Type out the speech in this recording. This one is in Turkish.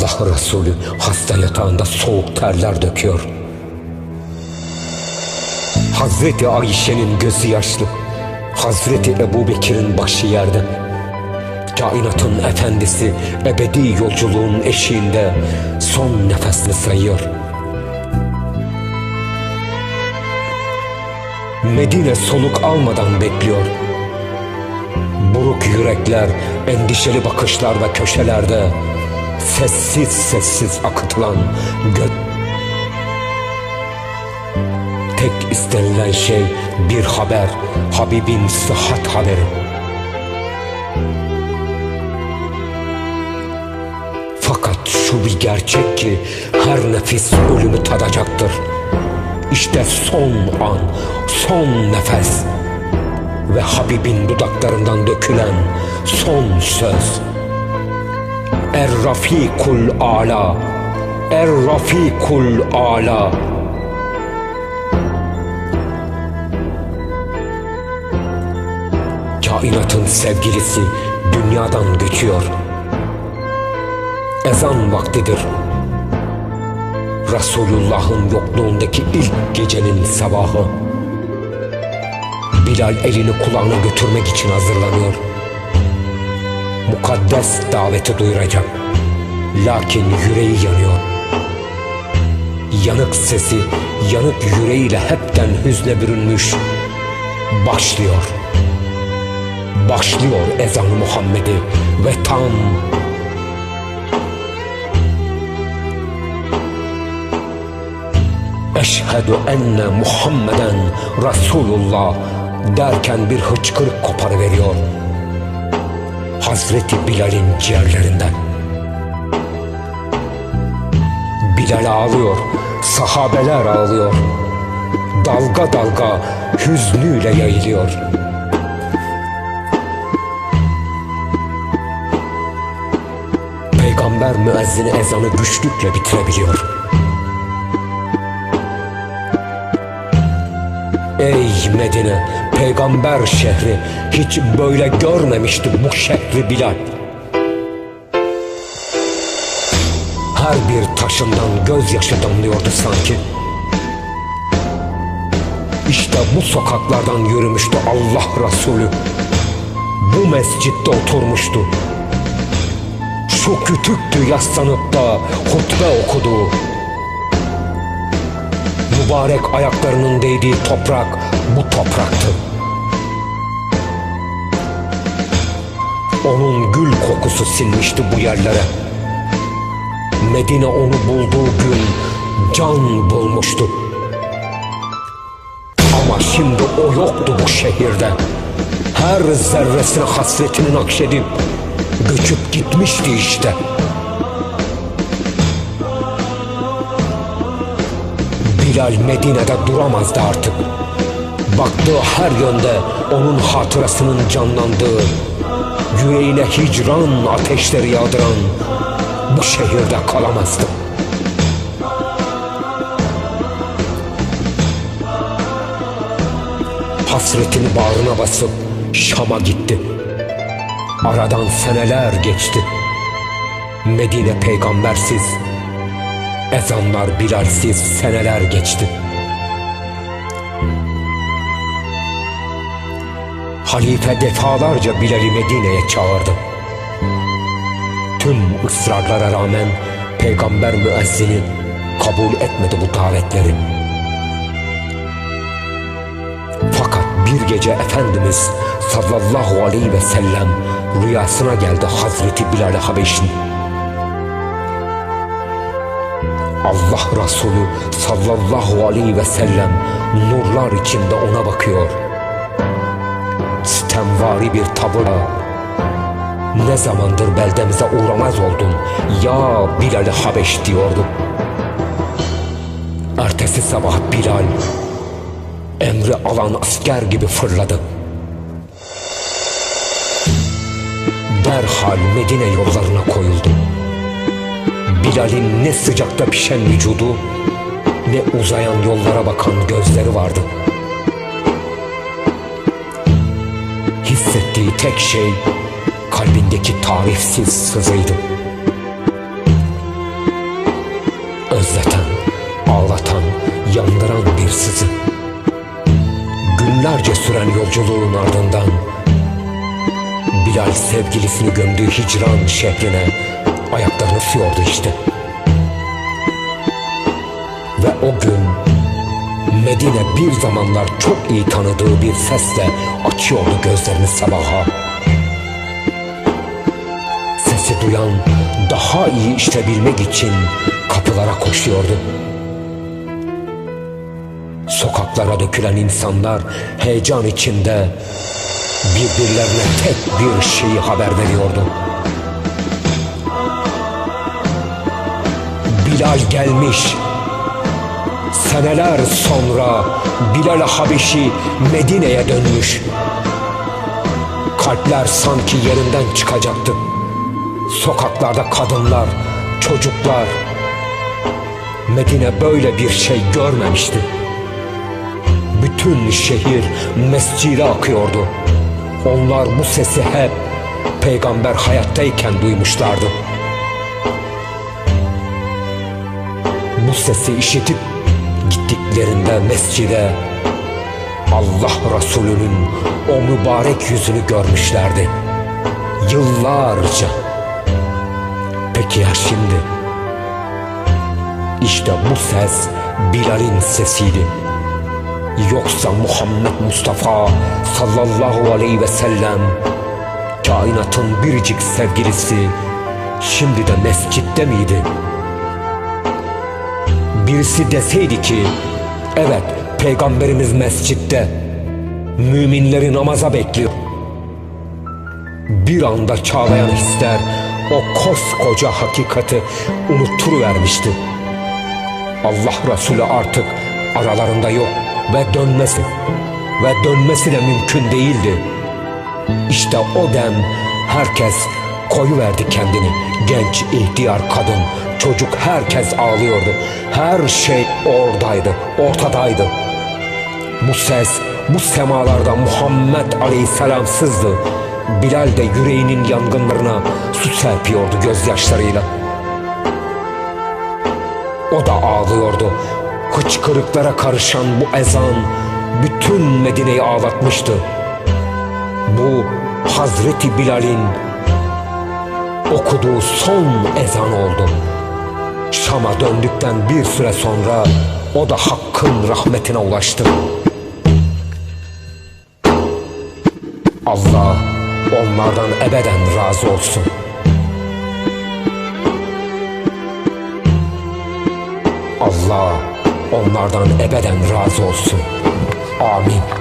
Allah Resulü hasta yatağında soğuk terler döküyor. Hazreti Ayşe'nin gözü yaşlı. Hazreti Ebu Bekir'in başı yerde. Kainatın efendisi ebedi yolculuğun eşiğinde son nefesini sayıyor. Medine soluk almadan bekliyor. Buruk yürekler, endişeli bakışlar ve köşelerde sessiz sessiz akıtılan gök Tek istenilen şey bir haber, Habibin sıhhat haberi. Fakat şu bir gerçek ki her nefis ölümü tadacaktır. İşte son an, son nefes ve Habibin dudaklarından dökülen son söz. Er Rafikul Ala, Er Rafikul Ala. Kainatın sevgilisi dünyadan göçüyor. Ezan vaktidir. Resulullah'ın yokluğundaki ilk gecenin sabahı. Bilal elini kulağına götürmek için hazırlanıyor. Mukaddes daveti duyuracak. Lakin yüreği yanıyor. Yanık sesi, yanık yüreğiyle hepten hüzne bürünmüş. Başlıyor. Başlıyor ezan Muhammed'i ve tam Eşhedü enne Muhammeden Resulullah derken bir hıçkırık koparıveriyor. Hazreti Bilal'in ciğerlerinden. Bilal ağlıyor, sahabeler ağlıyor. Dalga dalga hüznüyle yayılıyor. Peygamber müezzini ezanı güçlükle bitirebiliyor. Ey Medine, peygamber şehri, hiç böyle görmemişti bu şehri Bilal. Her bir taşından gözyaşı damlıyordu sanki. İşte bu sokaklardan yürümüştü Allah Resulü. Bu mescitte oturmuştu. Şu kütüktü yaslanıp da hutbe okudu. Mübarek ayaklarının değdiği toprak bu topraktı. Onun gül kokusu sinmişti bu yerlere. Medine onu bulduğu gün can bulmuştu. Ama şimdi o yoktu bu şehirde. Her zerresine hasretini nakşedip göçüp gitmişti işte. Bilal Medine'de duramazdı artık. Baktığı her yönde onun hatırasının canlandığı, yüreğine hicran ateşleri yağdıran bu şehirde kalamazdı. Hasretini bağrına basıp Şam'a gitti. Aradan seneler geçti. Medine peygambersiz, ezanlar Bilalsiz seneler geçti. Halife defalarca Bilal'i Medine'ye çağırdı. Tüm ısrarlara rağmen peygamber müezzini kabul etmedi bu davetleri. Fakat bir gece Efendimiz sallallahu aleyhi ve sellem rüyasına geldi Hazreti Bilal-i Habeş'in. Allah Resulü sallallahu aleyhi ve sellem nurlar içinde ona bakıyor. Sitemvari bir tavırla ne zamandır beldemize uğramaz oldun ya Bilal-i Habeş diyordu. Ertesi sabah Bilal emri alan asker gibi fırladı. Derhal Medine yollarına koyuldu. Bilal'in ne sıcakta pişen vücudu ne uzayan yollara bakan gözleri vardı. Hissettiği tek şey kalbindeki tarifsiz sızıydı. özleten, ağlatan, yandıran bir sızı. Günlerce süren yolculuğun ardından Bilal sevgilisini gömdüğü hicran şehrine ayaklarını sıyordu işte. Ve o gün Medine bir zamanlar çok iyi tanıdığı bir sesle açıyordu gözlerini sabaha. Sesi duyan daha iyi işitebilmek için kapılara koşuyordu. Sokaklara dökülen insanlar heyecan içinde birbirlerine tek bir şeyi haber veriyordu. Bilal gelmiş. Seneler sonra Bilal Habeşi Medine'ye dönmüş. Kalpler sanki yerinden çıkacaktı. Sokaklarda kadınlar, çocuklar. Medine böyle bir şey görmemişti. Bütün şehir mescide akıyordu. Onlar bu sesi hep peygamber hayattayken duymuşlardı. Bu sesi işitip gittiklerinde mescide Allah Resulü'nün o mübarek yüzünü görmüşlerdi. Yıllarca. Peki ya şimdi? İşte bu ses Bilal'in sesiydi. Yoksa Muhammed Mustafa sallallahu aleyhi ve sellem kainatın biricik sevgilisi şimdi de mescitte miydi? Birisi deseydi ki evet peygamberimiz mescitte müminleri namaza bekliyor. Bir anda çağlayan hisler o koskoca hakikati unutturuvermişti. Allah Resulü artık aralarında yok ve dönmesi ve dönmesi de mümkün değildi. İşte o dem herkes koyuverdi kendini. Genç, ihtiyar, kadın, çocuk herkes ağlıyordu. Her şey oradaydı, ortadaydı. Bu ses, bu semalarda Muhammed Aleyhisselam sızdı. Bilal de yüreğinin yangınlarına su serpiyordu gözyaşlarıyla. O da ağlıyordu. Hıçkırıklara karışan bu ezan bütün Medine'yi ağlatmıştı. Bu Hazreti Bilal'in okuduğu son ezan oldu. Şam'a döndükten bir süre sonra o da Hakk'ın rahmetine ulaştı. Allah onlardan ebeden razı olsun. Allah onlardan ebeden razı olsun. Amin.